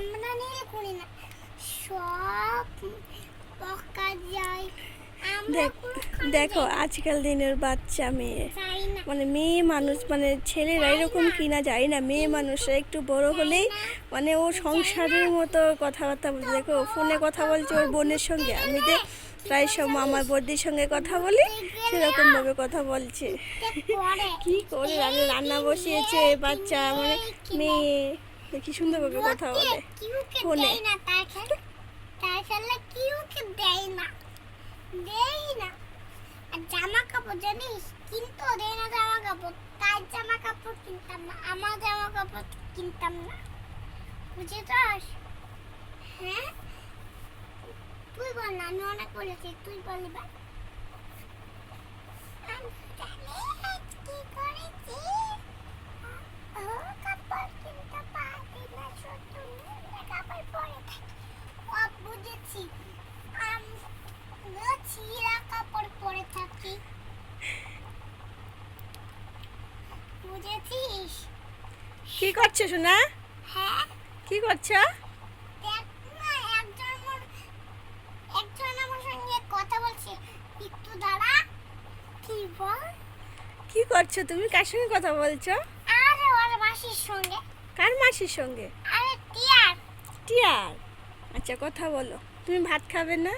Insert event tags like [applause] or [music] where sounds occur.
আমরা নীল করি না। সব পকা যায়। দেখ দেখো আজকাল দিনের বাচ্চা মেয়ে। মানে মেয়ে মানুষ মানে ছেলেরা এরকম কিনা যায় না। মেয়ে মানুষরা একটু বড় হলেই মানে ও সংসারের মতো কথাবার্তা বলছে। দেখো ফোনে কথা বলছে ওর বোনের সঙ্গে। আমি যে প্রায় সময় আমার বৌদির সঙ্গে কথা বলি সেরকমভাবে কথা বলছে। কি করে? [laughs] রান্না বসিয়েছে বাচ্চা মানে মেয়ে। কি সুন্দরভাবে কথা বলে। ফোনে। না তার খেলে? কিউকে দেয় না দেয় না আর জামা কাপড় জানিস? কিন্তু দেয় না জামা কাপড় তার জামা কাপড় কিনতাম না। আমার জামা কাপড় কিনতাম না। বুঝে বুঝেছস? হ্যাঁ? তুই বল না আমি অনেক বলেছি। তুই বলি বা আমি জানি কি করেছি ও কাপড় কিনতে পারি না শুধু নীল কাপড় পরে থাকি ও বুঝেছি আমি ছিঁড়া কাপড় পরে থাকি বুঝেছিস কি করছ শোনা হ্যাঁ। কি করছ? একজন আমার সঙ্গে কথা বলছে। একটু দাঁড়া। কি বল? কি করছ তুমি? কার সঙ্গে কথা বলছো? আরে ওর মাসির সঙ্গে। কার মাসির সঙ্গে? আরে টিয়ার। টিয়ার। আচ্ছা কথা বলো। তুমি ভাত খাবে না?